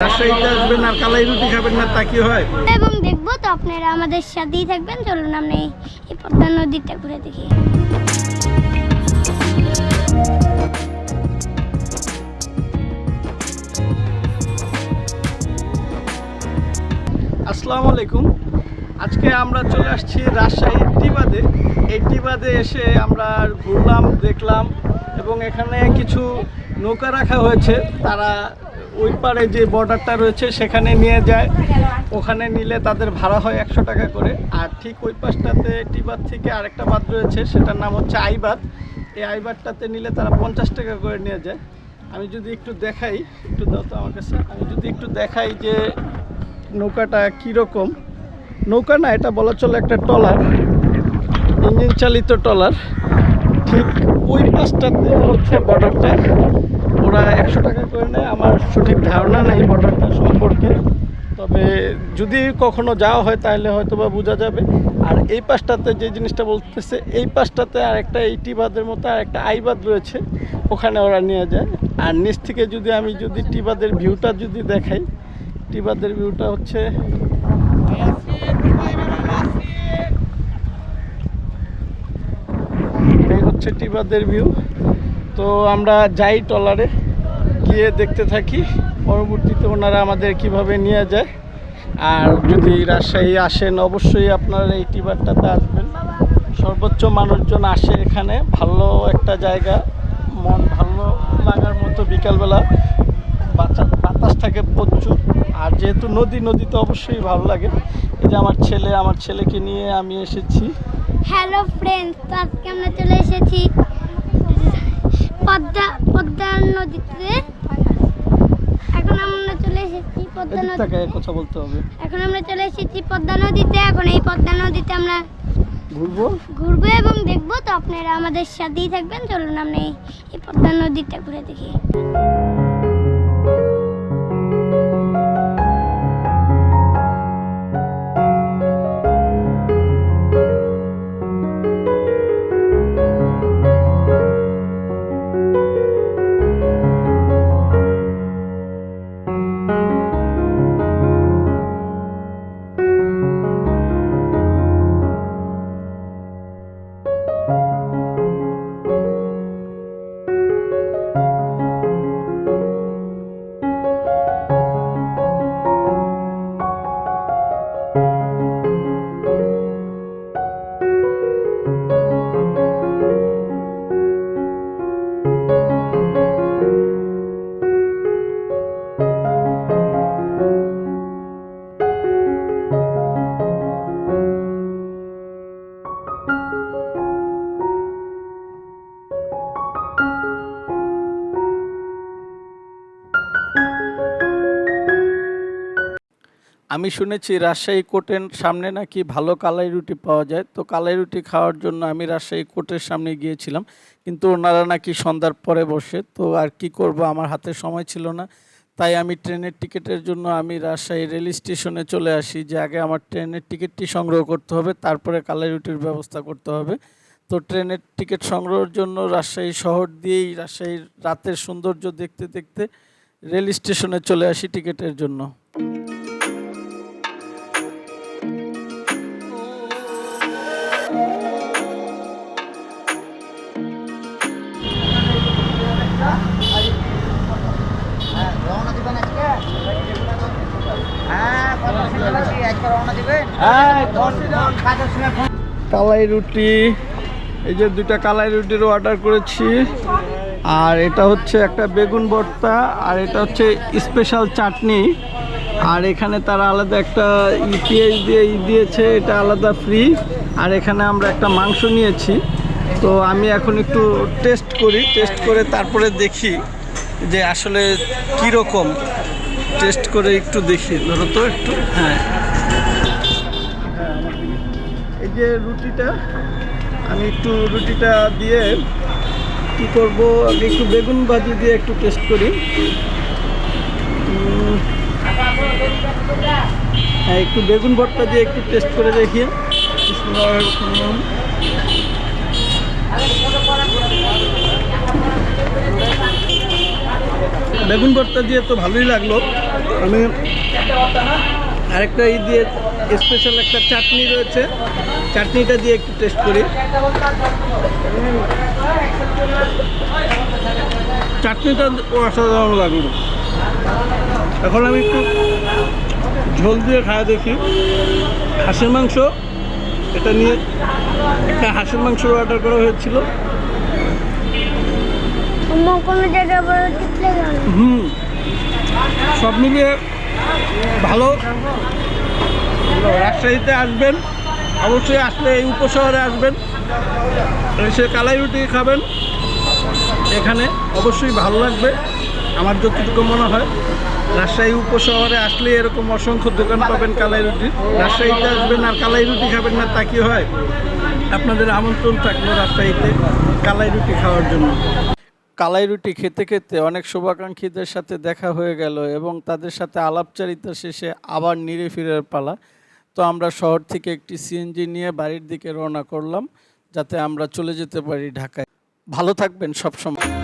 রাজশাহীতে আসবেন আর কালাই রুটি খাবেন না তা কি হয়? এবং দেখব তো আপনারা আমাদের সাথেই থাকবেন চলুন আমরা এই- পদ্মা নদীটা ঘুরে দেখি। আসসালামু আলাইকুম। আজকে আমরা চলে আসছি রাজশাহী টিবাদে। এই টিবাদে এসে আমরা ঘুরলাম দেখলাম এবং এখানে কিছু নৌকা রাখা হয়েছে। তারা ওই পারে যে বর্ডারটা রয়েছে, সেখানে নিয়ে যায়। ওখানে নিলে তাদের ভাড়া হয় একশো টাকা করে। আর ঠিক ওই পাশটাতে টিবাদ থেকে আরেকটা বাদ রয়েছে, সেটার নাম হচ্ছে আইবাদ। এই আইবাদটাতে নিলে তারা পঞ্চাশ টাকা করে নিয়ে যায়। আমি যদি একটু দেখাই, একটু দাও তো আমার কাছে। আমি যদি একটু দেখাই যে নৌকাটা কীরকম। নৌকা না, এটা বলা চলে একটা ট্রলার, ইঞ্জিন চালিত ট্রলার। ঠিক ওই পাশটাতে হচ্ছে বর্ডারটা। ওরা একশো টাকা করে নেয় সঠিক ধারণা নেই বর্ডারটা সম্পর্কে। তবে যদি কখনো যাওয়া হয়, তাহলে হয়তো বা বোঝা যাবে। আর এই পাশটাতে যে জিনিসটা বলতেছে, এই পাশটাতে আর একটা এইটি বাদের মতো আর একটা আইবাদ রয়েছে, ওখানে ওরা নিয়ে যায়। আর নিচ থেকে যদি আমি যদি টিবাদের ভিউটা যদি দেখাই, টিবাদের ভিউটা হচ্ছে এই হচ্ছে টিবাদের ভিউ। তো আমরা যাই ট্রলারে। গিয়ে দেখতে থাকি। পরবর্তীতে ওনারা আমাদের কীভাবে নিয়ে যায়। আর যদি রাজশাহী আসেন, অবশ্যই আপনারা এই টিবারটাতে আসবেন। সর্বোচ্চ মানুষজন আসে এখানে। ভালো একটা জায়গা, মন ভালো লাগার মতো বিকালবেলা। বাতাস থাকে প্রচুর। আর যেহেতু নদী নদী তো অবশ্যই ভালো লাগে। এই যে আমার ছেলে, আমার ছেলেকে নিয়ে আমি এসেছি। হ্যালো ফ্রেন্ডস আজকে আমরা চলে এসেছি পদ্মা পদ্মা নদীতে এখন আমরা চলে এসেছি পদ্মা এদিক কথা বলতে হবে। এখন আমরা চলে এসেছি পদ্মা নদীতে। এখন এই পদ্মা নদীতে আমরা ঘুরবো? ঘুরবো এবং দেখব। তো আপনারা আমাদের সাথেই থাকবেন। চলুন আমরা এই- এই পদ্মা নদীটা ঘুরে দেখি। আমি শুনেছি রাজশাহী কোর্টের সামনে নাকি ভালো কালাই রুটি পাওয়া যায়। তো কালাই রুটি খাওয়ার জন্য আমি রাজশাহী কোর্টের সামনে গিয়েছিলাম। কিন্তু ওনারা নাকি সন্ধ্যার পরে বসে। তো আর কি করব, আমার হাতে সময় ছিল না। তাই আমি ট্রেনের টিকিটের জন্য আমি রাজশাহী রেল স্টেশনে চলে আসি, যে আগে আমার ট্রেনের টিকিটটি সংগ্রহ করতে হবে, তারপরে কালাই রুটির ব্যবস্থা করতে হবে। তো ট্রেনের টিকিট সংগ্রহের জন্য রাজশাহী শহর দিয়েই, রাজশাহীর রাতের সৌন্দর্য দেখতে দেখতে রেল স্টেশনে চলে আসি টিকিটের জন্য। কালাই রুটি এই যে দুটা কালাই রুটির অর্ডার করেছি। আর এটা হচ্ছে একটা বেগুন ভর্তা আর এটা হচ্ছে স্পেশাল চাটনি। আর এখানে তারা আলাদা একটা পেঁয়াজ দিয়ে ই দিয়েছে এটা আলাদা ফ্রি আর এখানে আমরা একটা মাংস নিয়েছি। তো আমি এখন একটু টেস্ট করি টেস্ট করে তারপরে দেখি যে আসলে কীরকম। টেস্ট করে একটু দেখি ধরো তো একটু হ্যাঁ। যে রুটিটা, আমি একটু রুটিটা দিয়ে কি করব আগে একটু বেগুন ভাজি দিয়ে একটু টেস্ট করি। হ্যাঁ একটু বেগুন ভর্তা দিয়ে একটু টেস্ট করে দেখি। বেগুন ভর্তা দিয়ে তো ভালোই লাগল। আমি আরেকটা ই দিয়ে স্পেশাল একটা চাটনি রয়েছে। চাটনিটা দিয়ে একটু টেস্ট করি। চাটনিটা অসাধারণ লাগল। এখন আমি একটু ঝোল দিয়ে খাওয়া দেখি। হাঁসের মাংস এটা নিয়ে একটা হাঁসের মাংস অর্ডার করা হয়েছিল। হুম সব মিলিয়ে ভালো। রাজশাহীতে আসবেন, অবশ্যই আসলে এই উপশহরে আসবেন। এসে কালাই রুটি খাবেন। এখানে অবশ্যই ভালো লাগবে। আমার যতটুকু মনে হয়, রাজশাহী উপশহরে আসলে এরকম অসংখ্য দোকান পাবেন কালাই রুটি। রাজশাহীতে আসবেন আর কালাই রুটি খাবেন না, তা কি হয়? আপনাদের আমন্ত্রণ থাকল রাজশাহীতে কালাই রুটি খাওয়ার জন্য। কালাই রুটি খেতে খেতে অনেক শুভাকাঙ্ক্ষীদের সাথে দেখা হয়ে গেল এবং তাদের সাথে আলাপচারিতা শেষে আবার নিরে ফিরার পালা। তো আমরা শহর থেকে একটি সিএনজি নিয়ে বাড়ির দিকে রওনা করলাম, যাতে আমরা চলে যেতে পারি ঢাকায়। ভালো থাকবেন সবসময়।